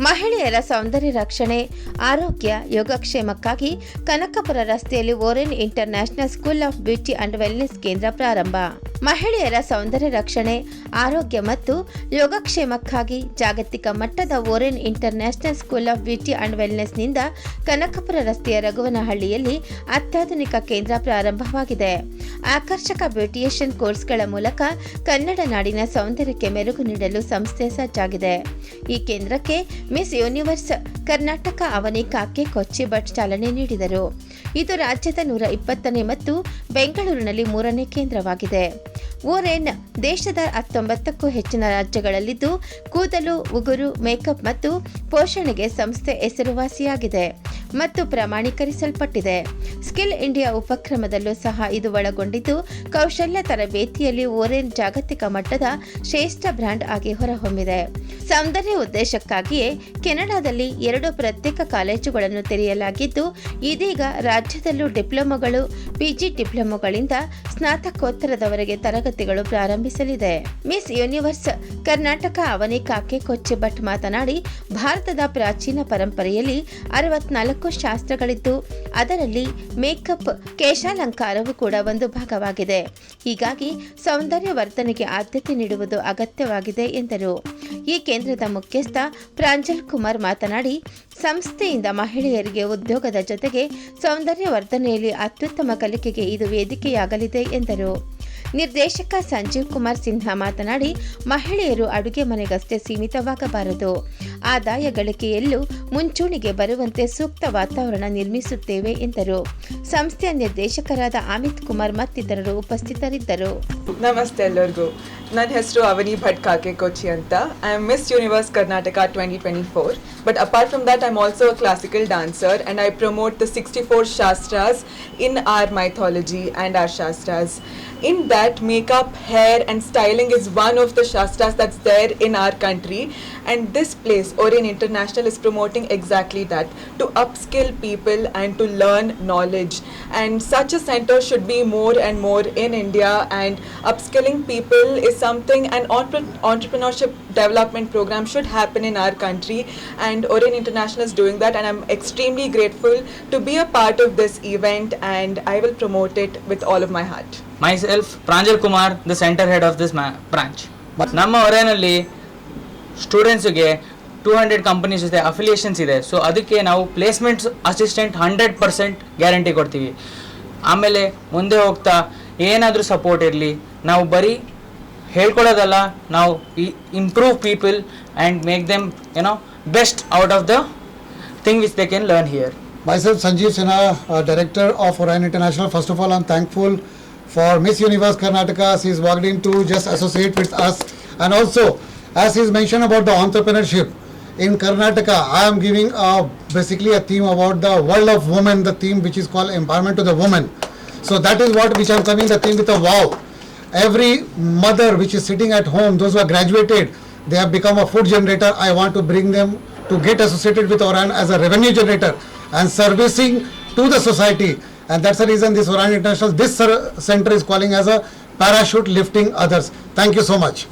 ಮಹಿಳೆಯರ ಸೌಂದರ್ಯ ರಕ್ಷಣೆ, ಆರೋಗ್ಯ, ಯೋಗಕ್ಷೇಮಕ್ಕಾಗಿ ಕನಕಪುರ ರಸ್ತೆಯಲ್ಲಿ Oren international school of beauty and wellness ಕೇಂದ್ರ ಪ್ರಾರಂಭ. ಮಹಿಳೆಯರ ಸೌಂದರ್ಯ ರಕ್ಷಣೆ, ಆರೋಗ್ಯ ಮತ್ತು ಯೋಗಕ್ಷೇಮಕ್ಕಾಗಿ ಜಾಗತಿಕ ಮಟ್ಟದ Oren international school of beauty and ವೆಲ್ನೆಸ್ನಿಂದ Kanakapura ರಸ್ತೆಯ ರಘುವನಹಳ್ಳಿಯಲ್ಲಿ ಅತ್ಯಾಧುನಿಕ ಕೇಂದ್ರ ಪ್ರಾರಂಭವಾಗಿದೆ. ಆಕರ್ಷಕ ಬ್ಯೂಟಿಯೇಷನ್ ಕೋರ್ಸ್ಗಳ ಮೂಲಕ ಕನ್ನಡ ನಾಡಿನ ಸೌಂದರ್ಯಕ್ಕೆ ಮೆರುಗು ನೀಡಲು ಸಂಸ್ಥೆ ಸಜ್ಜಾಗಿದೆ. ಈ ಕೇಂದ್ರಕ್ಕೆ ಮಿಸ್ ಯೂನಿವರ್ಸ್ ಕರ್ನಾಟಕ ಅವನಿ ಕಾಕೆ ಕೊಚ್ಚಿ ಭಟ್ ಚಾಲನೆ ನೀಡಿದರು. ಇದು ರಾಜ್ಯದ ನೂರ ಇಪ್ಪತ್ತನೇ ಮತ್ತು ಬೆಂಗಳೂರಿನಲ್ಲಿ ಮೂರನೇ ಕೇಂದ್ರವಾಗಿದೆ. ಓರೆನ್ ದೇಶದ ಹತ್ತೊಂಬತ್ತಕ್ಕೂ ಹೆಚ್ಚಿನ ರಾಜ್ಯಗಳಲ್ಲಿದ್ದು ಕೂದಲು ಉಗುರು ಮೇಕಪ್ ಮತ್ತು ಪೋಷಣೆಗೆ ಸಂಸ್ಥೆ ಹೆಸರುವಾಸಿಯಾಗಿದೆ. ಮತ್ತು ಪ್ರಮಾಣೀಕರಿಸಲ್ಪಟ್ಟಿದೆ. ಸ್ಕಿಲ್ ಇಂಡಿಯಾ ಉಪಕ್ರಮದಲ್ಲೂ ಸಹ ಇದು ಒಳಗೊಂಡಿದ್ದು, ಕೌಶಲ್ಯ ತರಬೇತಿಯಲ್ಲಿ ಓರೆನ್ ಜಾಗತಿಕ ಮಟ್ಟದ ಶ್ರೇಷ್ಠ ಬ್ರ್ಯಾಂಡ್ ಆಗಿ ಹೊರಹೊಮ್ಮಿದೆ. ಸೌಂದರ್ಯ ಉದ್ದೇಶಕ್ಕಾಗಿಯೇ ಕೆನಡಾದಲ್ಲಿ ಎರಡು ಪ್ರತ್ಯೇಕ ಕಾಲೇಜುಗಳನ್ನು ತೆರೆಯಲಾಗಿದ್ದು, ಇದೀಗ ರಾಜ್ಯದಲ್ಲೂ ಡಿಪ್ಲೊಮೊಗಳು ಪಿಜಿ ಡಿಪ್ಲೊಮೊಗಳಿಂದ ಸ್ನಾತಕೋತ್ತರದವರೆಗೆ ತರಗತಿಗಳು ಪ್ರಾರಂಭಿಸಲಿದೆ. ಮಿಸ್ ಯೂನಿವರ್ಸ್ ಕರ್ನಾಟಕ ಅವನಿ ಕಾಕೆ ಕೊಚ್ಚೆ ಭಟ್ ಮಾತನಾಡಿ, ಭಾರತದ ಪ್ರಾಚೀನ ಪರಂಪರೆಯಲ್ಲಿ ಅರವತ್ನಾಲ್ಕು ಶಾಸ್ತ್ರಗಳಿದ್ದು ಅದರಲ್ಲಿ ಮೇಕಪ್, ಕೇಶಾಲಂಕಾರವು ಕೂಡ ಒಂದು ಭಾಗವಾಗಿದೆ. ಹೀಗಾಗಿ ಸೌಂದರ್ಯ ವರ್ತನೆಗೆ ಆದ್ಯತೆ ನೀಡುವುದು ಅಗತ್ಯವಾಗಿದೆ ಎಂದರು. ಈ ಕೇಂದ್ರದ ಮುಖ್ಯಸ್ಥ ಪ್ರಾಂಜಲ್ ಕುಮಾರ್ ಮಾತನಾಡಿ, ಸಂಸ್ಥೆಯಿಂದ ಮಹಿಳೆಯರಿಗೆ ಉದ್ಯೋಗದ ಜೊತೆಗೆ ಸೌಂದರ್ಯ ವರ್ಧನೆಯಲ್ಲಿ ಅತ್ಯುತ್ತಮ ಕಲಿಕೆಗೆ ಇದು ವೇದಿಕೆಯಾಗಲಿದೆ ಎಂದರು. ನಿರ್ದೇಶಕ ಸಂಜೀವ್ ಕುಮಾರ್ ಸಿನ್ಹಾ ಮಾತನಾಡಿ, ಮಹಿಳೆಯರು ಅಡುಗೆ ಮನೆಗಷ್ಟೇ ಸೀಮಿತವಾಗಬಾರದು. ಆದಾಯ ಗಳಿಕೆಯಲ್ಲೂ ಮುಂಚೂಣಿಗೆ ಬರುವಂತೆ ಸೂಕ್ತ ವಾತಾವರಣ ನಿರ್ಮಿಸುತ್ತೇವೆ ಎಂದರು. ಸಂಸ್ಥೆಯ ನಿರ್ದೇಶಕರಾದ ಅಮಿತ್ ಕುಮಾರ್ ಮತ್ತಿತರರು ಉಪಸ್ಥಿತರಿದ್ದರು. ನಮಸ್ತೆ ಎಲ್ಲರಿಗೂ. ನನ್ನ ಹೆಸರು ಅವನಿ ಭಟ್ ಕಾಕೆ ಕೊಚ್ಚಿ ಅಂತ. I am Miss Universe Karnataka twenty twenty four but apart from that I'm also a classical dancer and I promote the sixty four shastras in our mythology and our shastras in that makeup hair and styling is one of the shastras that's there in our country and this place Oren international is promoting exactly that to upskill people and to learn knowledge And such a center should be more and more in India. And upskilling people is something, an entre- entrepreneurship development program should happen in our country. And Orient International is doing that. And I'm extremely grateful to be a part of this event. And I will promote it with all of my heart. Myself Pranjal Kumar the centre head of this branch ನಮ್ಮ ಹೊರೆನಲ್ಲಿ ಸ್ಟೂಡೆಂಟ್ಸಿಗೆ two hundred companies ಇದೆ affiliations ಇದೆ. So ಅದಕ್ಕೆ ನಾವು placements assistant hundred percent guarantee ಕೊಡ್ತೀವಿ. ಆಮೇಲೆ ಮುಂದೆ ಹೋಗ್ತಾ, ಏನಾದರೂ ಸಪೋರ್ಟ್ ಇರಲಿ. ನಾವು ಬರೀ ಹೇಳ್ಕೊಳ್ಳೋದಲ್ಲ, ನಾವು improve people and make them ಏನೋ best out of the thing which they can learn here myself Sanjeev Sinha director of Oren international first of all am thankful for Miss Universe Karnataka she's walked in to just associate with us and also as is mention about the entrepreneurship in Karnataka, I am giving uh, basically a theme about the world of women, the theme which is called empowerment to the woman. So that is what which I'm coming the theme with a wow. Every mother which is sitting at home, those who are graduated, they have become a food generator. I want to bring them to get associated with Orion as a revenue generator and servicing to the society. And that's the reason this Orion International, this center is calling as a parachute lifting others. Thank you so much.